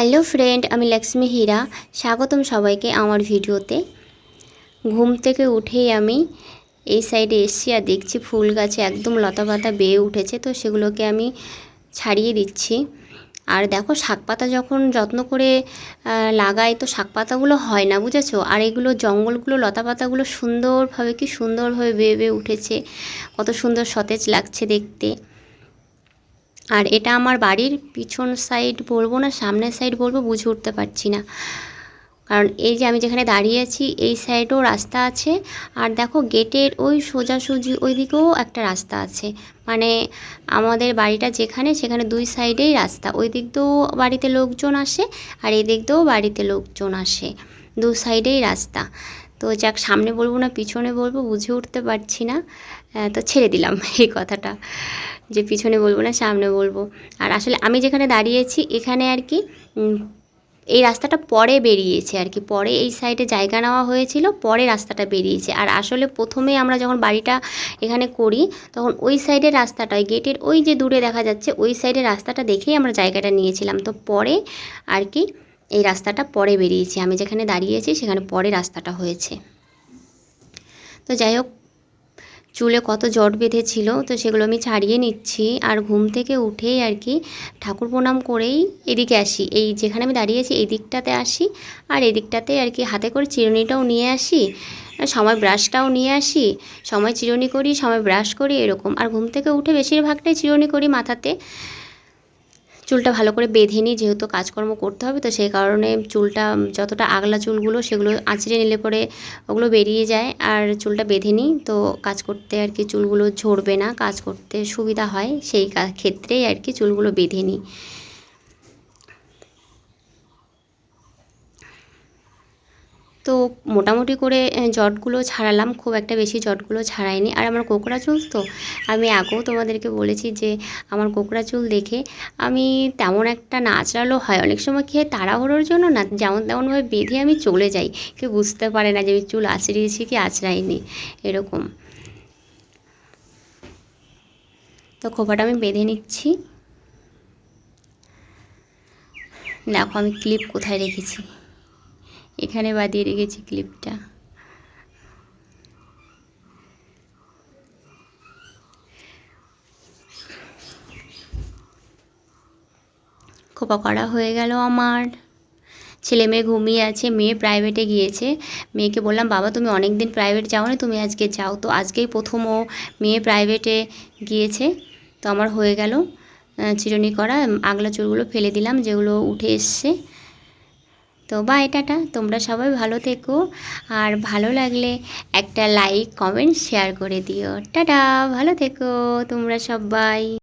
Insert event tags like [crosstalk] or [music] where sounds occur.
Hello friend, আমি লক্ষ্মী হীরা। স্বাগতম সবাইকে আমার ভিডিওতে। ঘুম থেকে উঠেই আমি এই সাইডে এসছি আর দেখছি ফুল গাছে একদম লতা পাতা বেয়ে উঠেছে, তো সেগুলোকে আমি ছাড়িয়ে দিচ্ছি। আর দেখো শাক পাতা যখন যত্ন করে লাগাই তো শাক পাতাগুলো হয় না, বুঝেছ? আর এগুলো জঙ্গলগুলো, লতা পাতাগুলো সুন্দরভাবে, কি সুন্দরভাবে বেয়ে বেয়ে উঠেছে। কত সুন্দর সতেজ লাগছে দেখতে। আর এটা আমার বাড়ির পিছন সাইড বলব না, সামনের সাইড বলব, বুঝে উঠতে পারছি না। কারণ এই যে আমি যেখানে দাঁড়িয়ে আছি, এই সাইডেও রাস্তা আছে। আর দেখো গেটের ওই সোজাসুজি ওই দিকেও একটা রাস্তা আছে। মানে আমাদের বাড়িটা যেখানে, সেখানে দুই সাইডেই রাস্তা। ওই দিক দিয়েও বাড়িতে লোকজন আসে আর এই দিক দিয়েও বাড়িতে লোকজন আসে। দু সাইডেই রাস্তা। তো যাক, সামনে বলব না, পিছনে বলব, বুঝে উঠতে পারছি না। তো ছেড়ে দিলাম [laughs] এই কথাটা। যে পিছনে বলব না, সামনে বলব। আর আসলে আমি যেখানে দাঁড়িয়েছি, এখানে আর কি এই রাস্তাটা পরে বেরিয়েছে আর কি। পরে এই সাইডে জায়গা নেওয়া হয়েছিল, পরে রাস্তাটা বেরিয়েছে। আর আসলে প্রথমে আমরা যখন বাড়িটা এখানে করি, তখন ওই সাইডের রাস্তাটা, ওই গেটের ওই যে দূরে দেখা যাচ্ছে, ওই সাইডের রাস্তাটা দেখেই আমরা জায়গাটা নিয়েছিলাম। তো পরে আর কি, এই রাস্তাটা পরে বেরিয়েছে। আমি যেখানে দাঁড়িয়েছি, সেখানে পরে রাস্তাটা হয়েছে। তো যাই হোক চুলে কত জট বেঁধেছিল, তো সেগুলো আমি ছাড়িয়ে নিচ্ছি। আর ঘুম থেকে উঠেই আর কি ঠাকুর প্রণাম করেই এদিকে আসি। এই যেখানে আমি দাঁড়িয়েছি এই দিকটাতে আসি। আর এদিকটাতে দিকটাতে আর কি হাতে করে চিরুনিটাও নিয়ে আসি, সময় ব্রাশটাও নিয়ে আসি, সময় চিরুনি করি, সময় ব্রাশ করি, এরকম। আর ঘুম থেকে উঠে বেশিরভাগটাই চিরুনি করি মাথাতে। চুলটা ভালো করে বেঁধে নিই যেহেতু কাজকর্ম করতে হবে, তো সেই কারণে চুলটা যতটা আগলা চুলগুলো সেগুলো আঁচড়ে নিলে পরে ওগুলো বেরিয়ে যায়। আর চুলটা বেঁধে নিই তো কাজ করতে আর কি চুলগুলো ঝরবে না, কাজ করতে সুবিধা হয়। সেই ক্ষেত্রেই আর কি চুলগুলো বেঁধে নিই। তো মোটামুটি করে জটগুলো ছাড়ালাম, খুব একটা বেশি জটগুলো ছাড়াইনি। আর আমার কোকড়া চুল তো, আমি আগেও তোমাদেরকে বলেছি যে, আমার কোকড়া চুল দেখে আমি তেমন একটা নাচড়ালো হয়। অনেক সময় কী হয়, তাড়াহুড়োর জন্য না, যেমন তেমনভাবে বেঁধে আমি চলে যাই। কেউ বুঝতে পারে না যে আমি চুল আঁচড়িয়েছি কি আঁচড়াইনি, এরকম। তো খোপাটা আমি বেঁধে নিচ্ছি। দেখো আমি ক্লিপ কোথায় রেখেছি। এখানে বাঁধিয়ে রেখেছি ক্লিপটা। খোপা করা হয়ে গেল আমার। ছেলে মেয়ে ঘুমিয়ে আছে, মেয়ে প্রাইভেটে গিয়েছে। মেয়েকে বললাম, বাবা, তুমি অনেক দিন প্রাইভেট যাও না তুমি আজকে যাও। তো আজকেই প্রথম ও মেয়ে প্রাইভেটে গিয়েছে। তো আমার হয়ে গেল চিরুনি করা আগলা চুলগুলো ফেলে দিলাম, যেগুলো উঠে এসছে। তো বাই টাটা। তোমরা সবাই ভালো থেকো। আর ভালো লাগলে একটা লাইক কমেন্ট শেয়ার করে দিও। টাটা। ভালো থেকো তোমরা সবাই।